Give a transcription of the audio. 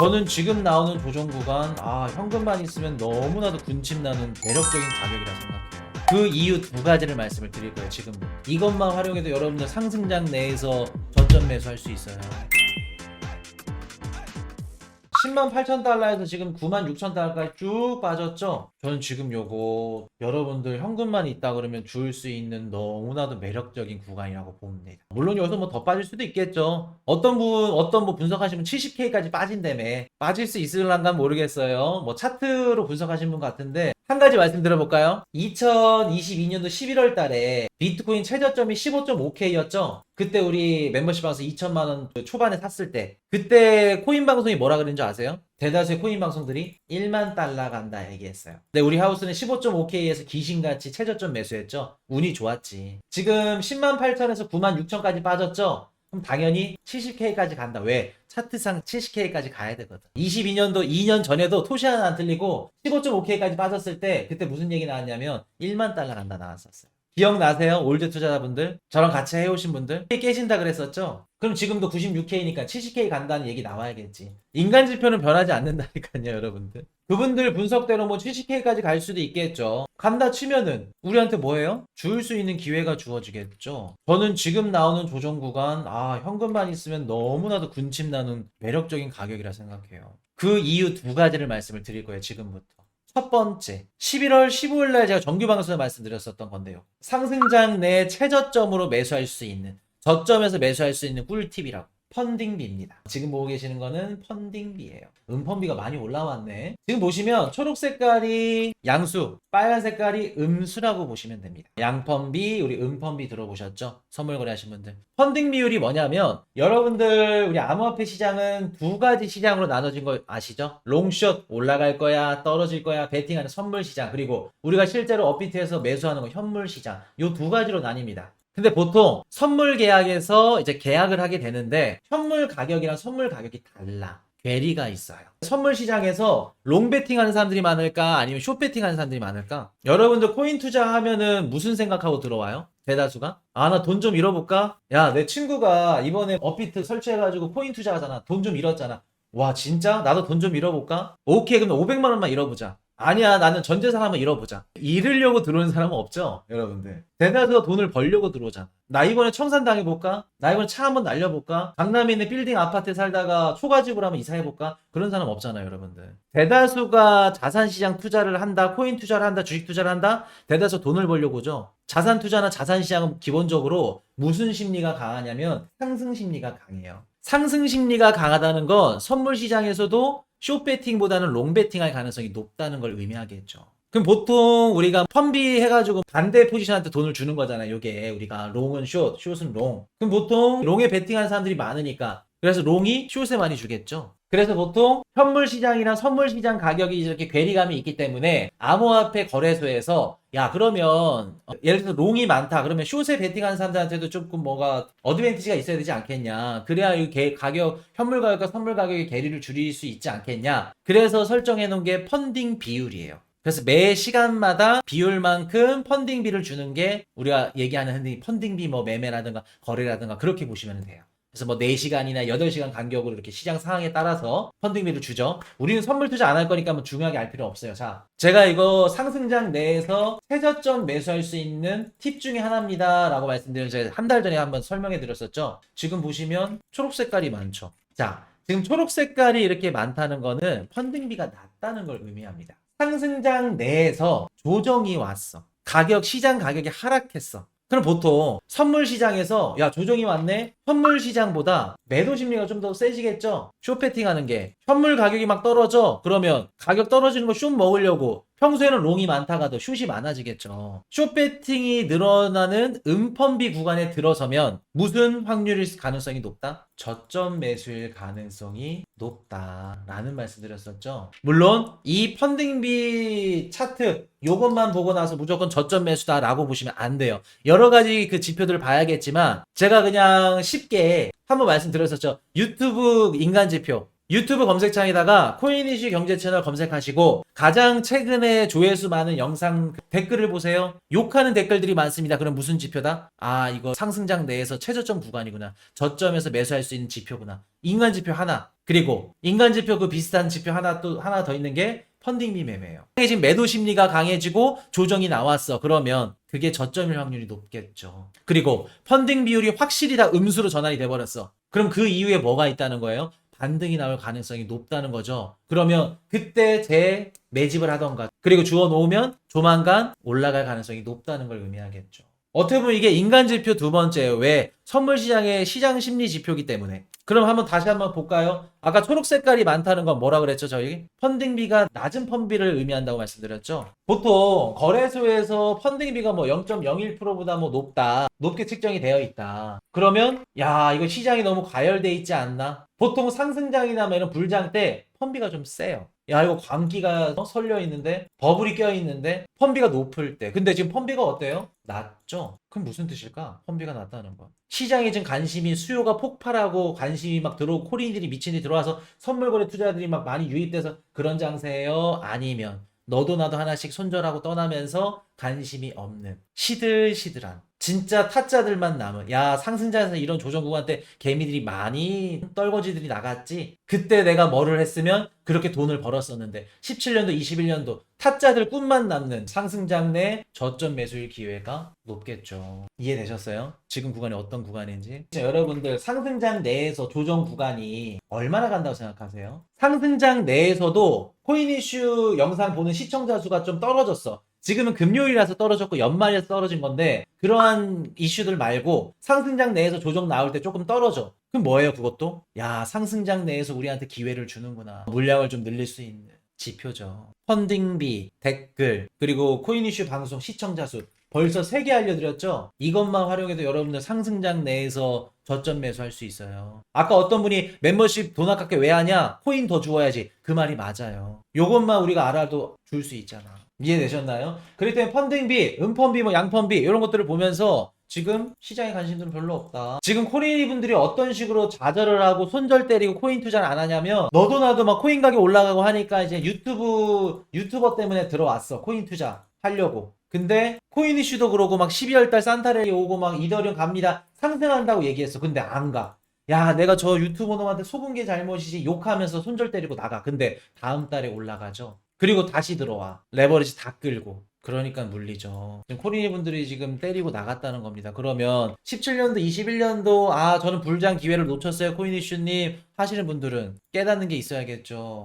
저는 지금 나오는 조정 구간 아 현금만 있으면 너무나도 군침 나는 매력적인 가격이라 생각해요. 그 이유 두 가지를 말씀을 드릴 거예요 지금 이것만 활용해도 여러분들 상승장 내에서 저점 매수할 수 있어요. 10만 8천 달러에서 지금 9만 6천 달러까지 쭉 빠졌죠? 저는 지금 요거 여러분들 현금만 있다 그러면 줄 수 있는 너무나도 매력적인 구간이라고 봅니다. 물론 여기서 뭐 더 빠질 수도 있겠죠. 어떤 분, 어떤 뭐 분석하시면 70K까지 빠진다며. 빠질 수 있을란가 모르겠어요. 뭐 차트로 분석하신 분 같은데 한 가지 말씀드려볼까요? 2022년도 11월 달에 비트코인 최저점이 15.5K였죠? 그때 우리 멤버십 방송 2천만원 초반에 샀을 때 그때 코인 방송이 뭐라 그랬는 줄 아세요? 대다수의 코인 방송들이 1만 달러 간다 얘기했어요. 근데 우리 하우스는 15.5K에서 귀신같이 최저점 매수했죠? 운이 좋았지. 지금 10만 8천에서 9만 6천까지 빠졌죠? 그럼 당연히 70K까지 간다. 왜? 차트상 70K까지 가야 되거든. 22년도 2년 전에도 토시 하나 안 틀리고 15.5K까지 빠졌을 때 그때 무슨 얘기 나왔냐면 1만 달러 간다 나왔었어요. 기억나세요? 올드 투자자분들? 저랑 같이 해오신 분들? 깨진다 그랬었죠? 그럼 지금도 96K니까 70K 간다는 얘기 나와야겠지. 인간 지표는 변하지 않는다니까요, 여러분들. 그분들 분석대로 뭐 70K까지 갈 수도 있겠죠. 간다 치면은 우리한테 뭐예요? 줄수 있는 기회가 주어지겠죠. 저는 지금 나오는 조정 구간, 아, 현금만 있으면 너무나도 군침 나는 매력적인 가격이라 생각해요. 그 이유 두 가지를 말씀을 드릴 거예요, 지금부터. 첫 번째, 11월 15일 날 제가 정규 방송에 말씀드렸었던 건데요. 상승장 내 최저점으로 매수할 수 있는, 저점에서 매수할 수 있는 꿀팁이라고. 펀딩비입니다. 지금 보고 계시는 거는 펀딩비예요. 음펀비가 많이 올라왔네. 지금 보시면 초록 색깔이 양수, 빨간 색깔이 음수라고 보시면 됩니다. 양펀비, 우리 음펀비 들어보셨죠? 선물 거래하신 분들. 펀딩 비율이 뭐냐면 여러분들 우리 암호화폐 시장은 두 가지 시장으로 나눠진 거 아시죠? 롱숏 올라갈 거야, 떨어질 거야, 베팅하는 선물 시장 그리고 우리가 실제로 업비트에서 매수하는 거 현물 시장. 요두 가지로 나뉩니다. 근데 보통 선물 계약에서 이제 계약을 하게 되는데 현물 가격이랑 선물 가격이 달라. 괴리가 있어요. 선물 시장에서 롱 베팅 하는 사람들이 많을까? 아니면 숏 베팅 하는 사람들이 많을까? 여러분들 코인 투자하면은 무슨 생각하고 들어와요? 대다수가? 아, 나 돈 좀 잃어볼까? 야, 내 친구가 이번에 업비트 설치해가지고 코인 투자하잖아. 돈 좀 잃었잖아. 와, 진짜? 나도 돈 좀 잃어볼까? 오케이, 그럼 500만 원만 잃어보자. 아니야, 나는 전 재산 한번 잃어보자. 잃으려고 들어오는 사람은 없죠, 여러분들. 대다수가 돈을 벌려고 들어오잖아. 나 이번에 청산 당해볼까? 나 이번에 차 한번 날려볼까? 강남에 있는 빌딩 아파트에 살다가 초가집으로 한번 이사해볼까? 그런 사람 없잖아요, 여러분들. 대다수가 자산시장 투자를 한다, 코인 투자를 한다, 주식 투자를 한다, 대다수 돈을 벌려고죠. 자산 투자나 자산 시장은 기본적으로 무슨 심리가 강하냐면 상승 심리가 강해요. 상승 심리가 강하다는 건 선물 시장에서도 숏 베팅보다는 롱 베팅할 가능성이 높다는 걸 의미하겠죠. 그럼 보통 우리가 펀비 해가지고 반대 포지션한테 돈을 주는 거잖아요. 이게 우리가 롱은 숏, 숏은 롱. 그럼 보통 롱에 베팅하는 사람들이 많으니까 그래서 롱이 숏에 많이 주겠죠. 그래서 보통 현물 시장이랑 선물 시장 가격이 이렇게 괴리감이 있기 때문에 암호화폐 거래소에서 야 그러면 어, 예를 들어서 롱이 많다. 그러면 숏에 베팅하는 사람들한테도 조금 뭐가 어드밴티지가 있어야 되지 않겠냐. 그래야 이 개- 가격 현물 가격과 선물 가격의 괴리를 줄일 수 있지 않겠냐. 그래서 설정해 놓은 게 펀딩 비율이에요. 그래서 매 시간마다 비율만큼 펀딩비를 주는 게 우리가 얘기하는 펀딩비 뭐 매매라든가 거래라든가 그렇게 보시면 돼요 그래서 뭐 4시간이나 8시간 간격으로 이렇게 시장 상황에 따라서 펀딩비를 주죠. 우리는 선물 투자 안 할 거니까 뭐 중요하게 알 필요 없어요. 자, 제가 이거 상승장 내에서 최저점 매수할 수 있는 팁 중에 하나입니다. 라고 말씀드린 제가 한 달 전에 한번 설명해 드렸었죠. 지금 보시면 초록 색깔이 많죠. 자, 지금 초록 색깔이 이렇게 많다는 거는 펀딩비가 낮다는 걸 의미합니다. 상승장 내에서 조정이 왔어. 가격, 시장 가격이 하락했어. 그럼 보통 선물 시장에서 야 조정이 왔네? 선물 시장보다 매도 심리가 좀 더 세지겠죠? 쇼패팅 하는 게 선물 가격이 막 떨어져 그러면 가격 떨어지는 거숏 먹으려고 평소에는 롱이 많다가도 숏이 많아지겠죠 쇼패팅이 늘어나는 음펀비 구간에 들어서면 무슨 확률일 가능성이 높다? 저점 매수일 가능성이 높다라는 말씀 드렸었죠 물론 이 펀딩비 차트 요것만 보고 나서 무조건 저점 매수다라고 보시면 안 돼요 여러 가지 그 지표들을 봐야겠지만 제가 그냥 쉽게 한번 말씀드렸었죠. 유튜브 인간 지표. 유튜브 검색창에다가 코인이슈 경제 채널 검색하시고 가장 최근에 조회수 많은 영상 댓글을 보세요. 욕하는 댓글들이 많습니다. 그럼 무슨 지표다? 아, 이거 상승장 내에서 최저점 구간이구나. 저점에서 매수할 수 있는 지표구나. 인간 지표 하나. 그리고 인간 지표 그 비슷한 지표 하나 또 하나 더 있는 게 펀딩비 매매예요. 지금 매도 심리가 강해지고 조정이 나왔어. 그러면 그게 저점일 확률이 높겠죠. 그리고 펀딩 비율이 확실히 다 음수로 전환이 돼 버렸어. 그럼 그 이후에 뭐가 있다는 거예요? 반등이 나올 가능성이 높다는 거죠. 그러면 그때 재 매집을 하던가 그리고 주워 놓으면 조만간 올라갈 가능성이 높다는 걸 의미하겠죠. 어떻게 보면 이게 인간 지표 두 번째예요. 왜? 선물 시장의 시장 심리 지표이기 때문에. 그럼 한번 다시 한번 볼까요? 아까 초록 색깔이 많다는 건 뭐라 그랬죠, 저희? 펀딩비가 낮은 펀비를 의미한다고 말씀드렸죠. 보통 거래소에서 펀딩비가 뭐 0.01%보다 뭐 높다. 높게 측정이 되어 있다. 그러면 야, 이거 시장이 너무 과열돼 있지 않나? 보통 상승장이나 뭐 이런 불장 때 펀비가 좀 세요. 야, 이거 광기가 어, 설려 있는데 버블이 껴 있는데 펀비가 높을 때. 근데 지금 펀비가 어때요? 낮죠? 그럼 무슨 뜻일까? 펀비가 낮다는 건. 시장에 지금 관심이 수요가 폭발하고 관심이 막 들어오고 코리인들이 미친 듯이 들어와서 선물거래 투자들이 막 많이 유입돼서 그런 장세예요? 아니면 너도 나도 하나씩 손절하고 떠나면서 관심이 없는 시들시들한 진짜 타짜들만 남은 야 상승장에서 이런 조정 구간 때 개미들이 많이 떨거지들이 나갔지 그때 내가 뭐를 했으면 그렇게 돈을 벌었었는데 17년도 21년도 타짜들 꿈만 남는 상승장 내 저점 매수일 기회가 높겠죠 이해되셨어요? 지금 구간이 어떤 구간인지 자, 여러분들 상승장 내에서 조정 구간이 얼마나 간다고 생각하세요? 상승장 내에서도 코인 이슈 영상 보는 시청자 수가 좀 떨어졌어 지금은 금요일이라서 떨어졌고 연말이라서 떨어진 건데 그러한 이슈들 말고 상승장 내에서 조정 나올 때 조금 떨어져. 그럼 뭐예요 그것도? 야 상승장 내에서 우리한테 기회를 주는구나. 물량을 좀 늘릴 수 있는 지표죠. 펀딩비, 댓글, 그리고 코인 이슈 방송 시청자 수 벌써 3개 알려드렸죠? 이것만 활용해도 여러분들 상승장 내에서 저점 매수할 수 있어요. 아까 어떤 분이 멤버십 돈 아깝게 왜 하냐? 코인 더 주어야지. 그 말이 맞아요. 요것만 우리가 알아도 줄 수 있잖아. 이해되셨나요? 그렇기 때문에 펀딩비, 은펀비, 뭐 양펀비 이런 것들을 보면서 지금 시장에 관심들은 별로 없다. 지금 코인 분들이 어떤 식으로 좌절을 하고 손절 때리고 코인 투자를 안 하냐면 너도 나도 막 코인 가격 올라가고 하니까 이제 유튜브 유튜버 때문에 들어왔어. 코인 투자 하려고. 근데 코인 이슈도 그러고 막 12월 달 산타렐이 오고 막 이더리움 갑니다. 상승한다고 얘기했어. 근데 안 가. 야, 내가 저 유튜버 놈한테 속은 게 잘못이지 욕하면서 손절 때리고 나가. 근데 다음 달에 올라가죠. 그리고 다시 들어와. 레버리지 다 끌고. 그러니까 물리죠. 지금 코리니 분들이 지금 때리고 나갔다는 겁니다. 그러면 17년도, 21년도 아 저는 불장 기회를 놓쳤어요 코인 이슈님 하시는 분들은 깨닫는 게 있어야겠죠.